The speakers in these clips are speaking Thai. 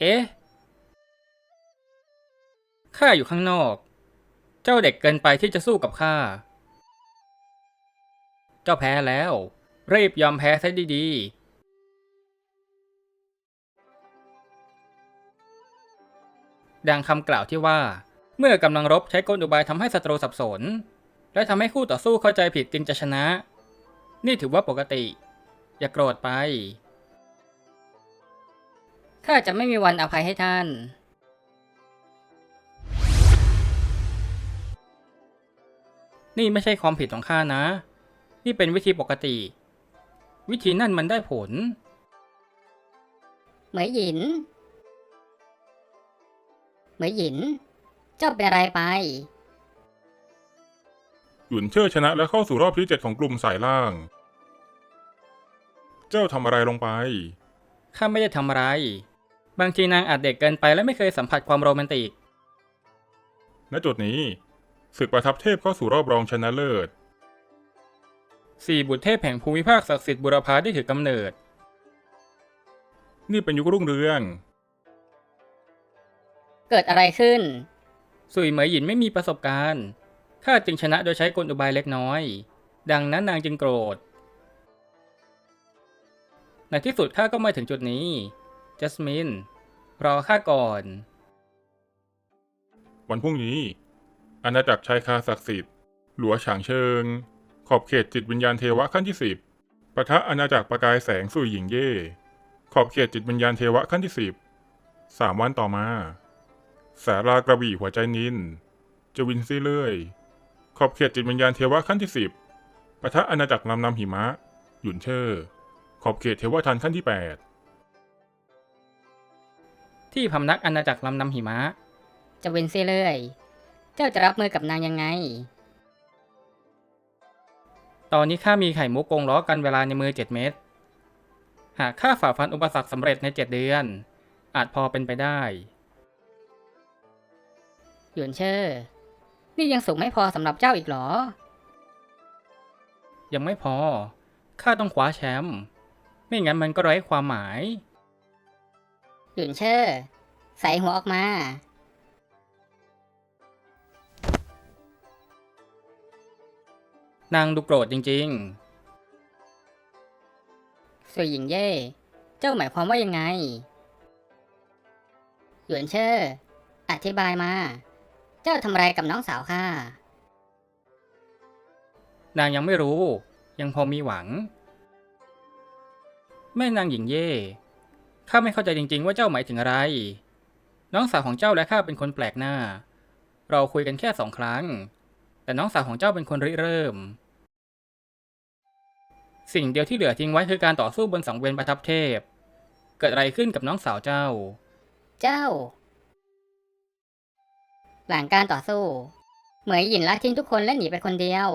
เอ๊ะ ข้าอยู่ข้างนอก เจ้าเด็กเกินไปที่จะสู้กับข้า เจ้าแพ้แล้ว รีบยอมแพ้ซะดีๆดังคำกล่าวที่ว่า เมื่อกำลังรบใช้กลอุบายทำให้ศัตรูสับสน และทำให้คู่ต่อสู้เข้าใจผิดจึงจะชนะ นี่ถือว่าปกติ อย่าโกรธไป ข้าจะไม่มีวันอภัยให้ท่าน นี่ไม่ใช่ความผิดของข้านะ นี่เป็นวิธีปกติ วิธีนั่นมันได้ผล เหมยหยิน เหมยหยิน เจ้าเป็นอะไรไป หยุนเชิดชนะและเข้าสู่รอบที่เจ็ดของกลุ่มสายล่าง เจ้าทำอะไรลงไป ข้าไม่ได้ทำอะไร บางทีนางอาจเด็กเกินไปและไม่เคยสัมผัสความโรแมนติก ณจุดนี้ศึกประทับเทพเข้าสู่รอบรองชนะเลิศ สี่บุตรเทพแห่งภูมิภาคศักดิ์สิทธิ์บุรพาได้ถือกำเนิด นี่เป็นยุครุ่งเรือง เกิดอะไรขึ้น สุยเหมยหยินไม่มีประสบการณ์ข้าจึงชนะโดยใช้กลอุบายเล็กน้อย ดังนั้นนางจึงโกรธ ในที่สุดข้าก็มาถึงจุดนี้ จัสมิน รอข้าก่อน วันพรุ่งนี้ อาณาจักรชายคาศักดิ์สิทธิ์ หลัวฉางเชิง ขอบเขตจิตวิญญาณเทวะขั้นที่สิบปะทะอาณาจักรประกายแสงสุยหญิงเย่ ขอบเขตจิตวิญญาณเทวะขั้นที่สิบสามวันต่อมา สารากระบี่หัวใจนินจวินซี่เลื่อย ขอบเขตจิตวิญญาณเทวะขั้นที่สิบปะทะอาณาจักรลำนำหิมะ หยุนเชอร์ ขอบเขตเทวทันขั้นที่แปด ที่พำนักอาณาจักรลำนำหิมะ จะเว้นเสียเลย เจ้าจะรับมือกับนางยังไง ตอนนี้ข้ามีไข่มุกกงล้อกันเวลาในมือเจ็ดเม็ด หากข้าฝ่าฟันอุปสรรคสำเร็จในเจ็ดเดือน อาจพอเป็นไปได้ หยวนเชอร์ นี่ยังสูงไม่พอสำหรับเจ้าอีกเหรอ ยังไม่พอ ข้าต้องคว้าแชมป์ ไม่งั้นมันก็ไร้ความหมาย หยวนเชอร์ใส่หัวออกมา นางดูโกรธจริงสวยหญิงเย่ เจ้าหมายความว่ายังไง หยวนเชอร์อธิบายมา เจ้าทำอะไรกับน้องสาวข้าๆนางยังไม่รู้ ยังพอมีหวัง แม่นางหญิงเย่ ข้าไม่เข้าใจจริง ๆ ว่าเจ้าหมายถึงอะไร น้องสาวของเจ้าและข้าเป็นคนแปลกหน้า เราคุยกันแค่สองครั้ง แต่น้องสาวของเจ้าเป็นคนริเริ่ม สิ่งเดียวที่เหลือทิ้งไว้คือการต่อสู้บนสังเวียนประทับเทพ เกิดอะไรขึ้นกับน้องสาวเจ้า เจ้า หลังการต่อสู้ เหมยหยินละทิ้งทุกคนและหนีไปคนเดียว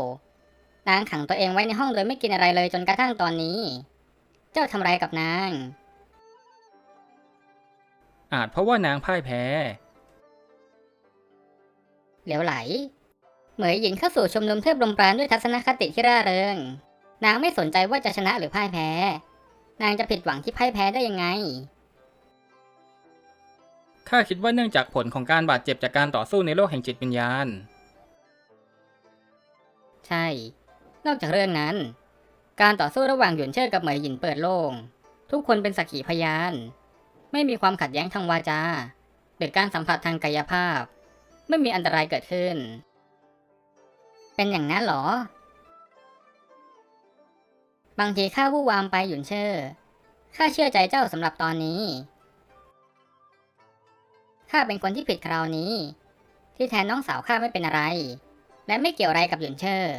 นางขังตัวเองไว้ในห้องโดยไม่กินอะไรเลยจนกระทั่งตอนนี้ เจ้าทำอะไรกับนาง อาจเพราะว่านางพ่ายแพ้ เหลวไหล เหมยหยินเข้าสู่ชุมนุมเทพลมปราณด้วยทัศนคติที่ร่าเริง นางไม่สนใจว่าจะชนะหรือพ่ายแพ้ นางจะผิดหวังที่พ่ายแพ้ได้ยังไง ข้าคิดว่าเนื่องจากผลของการบาดเจ็บจากการต่อสู้ในโลกแห่งจิตวิญญาณ ใช่ นอกจากเรื่องนั้น การต่อสู้ระหว่างหยวนเชิดกับเหมยหยินเปิดโล่ง ทุกคนเป็นสักขีพยาน ไม่มีความขัดแย้งทางวาจาหรือการสัมผัสทางกายภาพ ไม่มีอันตรายเกิดขึ้น เป็นอย่างนั้นหรอ บางทีข้าวู่วามไปหยุนเชอร์ข้าเชื่อใจเจ้าสำหรับตอนนี้ ข้าเป็นคนที่ผิดคราวนี้ ที่แทนน้องสาวข้าไม่เป็นอะไร และไม่เกี่ยวอะไรกับหยุนเชอร์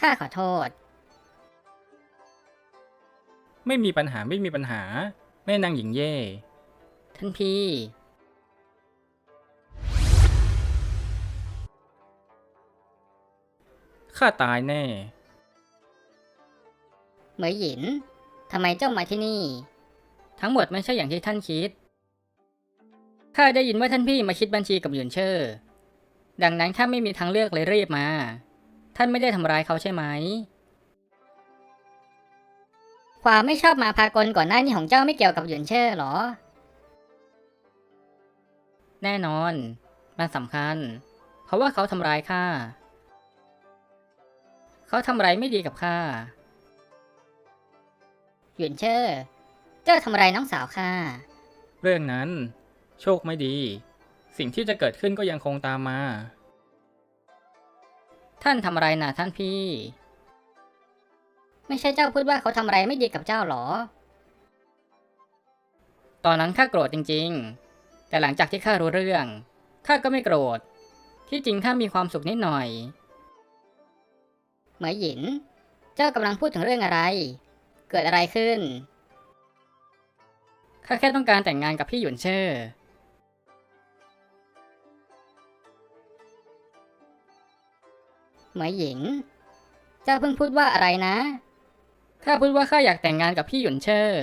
ข้าขอโทษ ไม่มีปัญหาไม่มีปัญหาแม่นางหญิงเย่ ท่านพี่ ข้าตายแน่ เหมยหยิน ทำไมเจ้ามาที่นี่ ทั้งหมดไม่ใช่อย่างที่ท่านคิด ข้าได้ยินว่าท่านพี่มาคิดบัญชีกับหยุนเชอร์ดังนั้นข้าไม่มีทางเลือกเลยรีบมา ท่านไม่ได้ทำร้ายเขาใช่ไหม ความไม่ชอบมาพากลก่อนหน้านี้ของเจ้าไม่เกี่ยวกับหยุนเชอร์หรอ แน่นอน มันสำคัญ เพราะว่าเขาทำร้ายข้า เขาทำอะไรไม่ดีกับข้า หยวนเชอร์เจ้าทำอะไรน้องสาวข้า เรื่องนั้น โชคไม่ดี สิ่งที่จะเกิดขึ้นก็ยังคงตามมา ท่านทำอะไรนะท่านพี่ ไม่ใช่เจ้าพูดว่าเขาทำอะไรไม่ดีกับเจ้าหรอ ตอนนั้นข้าโกรธจริง ๆ แต่หลังจากที่ข้ารู้เรื่อง ข้าก็ไม่โกรธ ที่จริงข้ามีความสุขนิดหน่อย เหมยหยิน เจ้ากำลังพูดถึงเรื่องอะไร เกิดอะไรขึ้น ข้าแค่ต้องการแต่งงานกับพี่หยวนเชอร์เหมยหยินเจ้าเพิ่งพูดว่าอะไรนะ ข้าพูดว่าข้าอยากแต่งงานกับพี่หยวนเชอร์